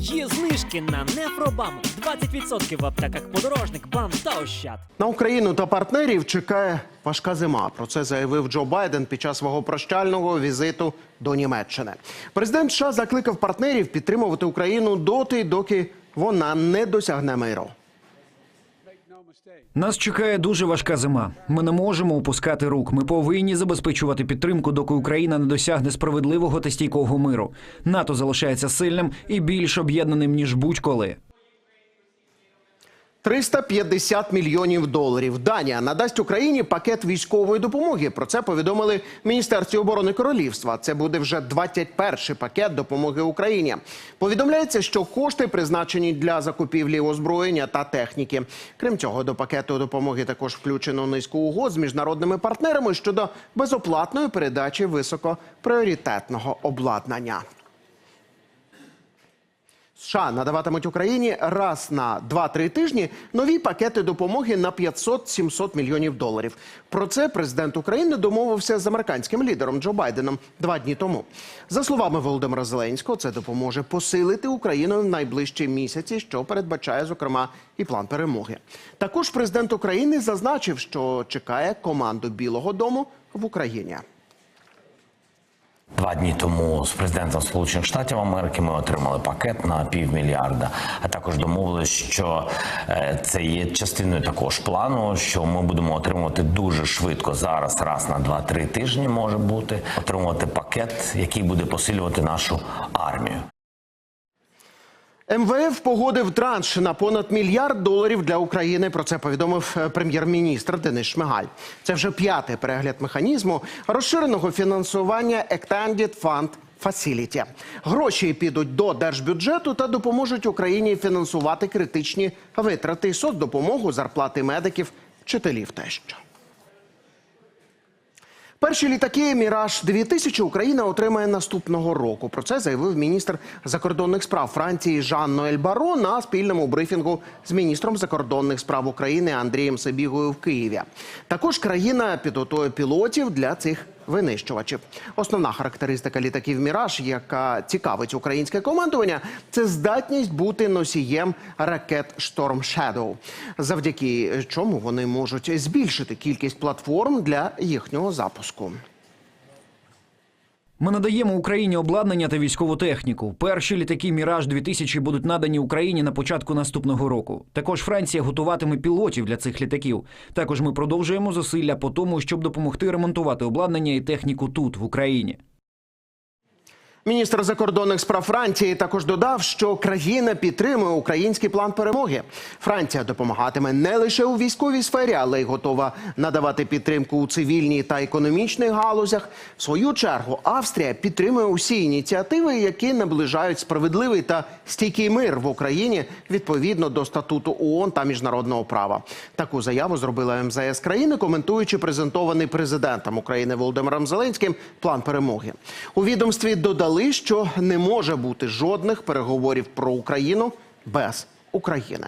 Є знижки на Нефробам 20% в аптеках подорожник, бам та ощад. На Україну та партнерів чекає важка зима. Про це заявив Джо Байден під час свого прощального візиту до Німеччини. Президент США закликав партнерів підтримувати Україну доти, доки вона не досягне миру. Нас чекає дуже важка зима. Ми не можемо опускати рук. Ми повинні забезпечувати підтримку, доки Україна не досягне справедливого та стійкого миру. НАТО залишається сильним і більш об'єднаним ніж будь-коли. 350 мільйонів доларів. Данія надасть Україні пакет військової допомоги. Про це повідомили Міністерстві оборони Королівства. Це буде вже 21-й пакет допомоги Україні. Повідомляється, що кошти призначені для закупівлі озброєння та техніки. Крім цього, до пакету допомоги також включено низку угод з міжнародними партнерами щодо безоплатної передачі високопріоритетного обладнання. США надаватимуть Україні раз на 2-3 тижні нові пакети допомоги на 500-700 мільйонів доларів. Про це президент України домовився з американським лідером Джо Байденом два дні тому. За словами Володимира Зеленського, це допоможе посилити Україну в найближчі місяці, що передбачає зокрема і план перемоги. Також президент України зазначив, що чекає команду Білого Дому в Україні. Два дні тому з президентом Сполучених Штатів Америки ми отримали пакет на півмільярда. А також домовилися, що е, це є частиною також плану, що ми будемо отримувати дуже швидко зараз, раз на 2-3 тижні може бути отримувати пакет, який буде посилювати нашу армію. МВФ погодив транш на понад мільярд доларів для України. Про це повідомив е, прем'єр-міністр Денис Шмигаль. Це вже п'ятий перегляд механізму розширеного фінансування Extended Fund Facility. Гроші підуть до держбюджету та допоможуть Україні фінансувати критичні витрати, соцдопомогу, зарплати медиків, вчителів тощо. Перші літаки Міраж 2000 Україна отримає наступного року. Про це заявив міністр закордонних справ Франції Жан Ноель Баро на спільному брифінгу з міністром закордонних справ України Андрієм Сабігою в Києві. Також країна підготує пілотів для цих винищувачів. Основна характеристика літаків Міраж, яка цікавить українське командування, це здатність бути носієм ракет Шторм Shadow, завдяки чому вони можуть збільшити кількість платформ для їхнього запуску. Ми надаємо Україні обладнання та військову техніку. Перші літаки Міраж 2000 будуть надані Україні на початку наступного року. Також Франція готуватиме пілотів для цих літаків. Також ми продовжуємо зусилля по тому, щоб допомогти ремонтувати обладнання і техніку тут, в Україні. Міністр закордонних справ Франції також додав, що країна підтримує український план перемоги. Франція допомагатиме не лише у військовій сфері, але й готова надавати підтримку у цивільній та економічних галузях. В свою чергу Австрія підтримує усі ініціативи, які наближають справедливий та стійкий мир в Україні відповідно до статуту ООН та міжнародного права. Таку заяву зробила МЗС країни, коментуючи презентований президентом України Володимиром Зеленським план перемоги. У відомстві додали, що не може бути жодних переговорів про Україну без України.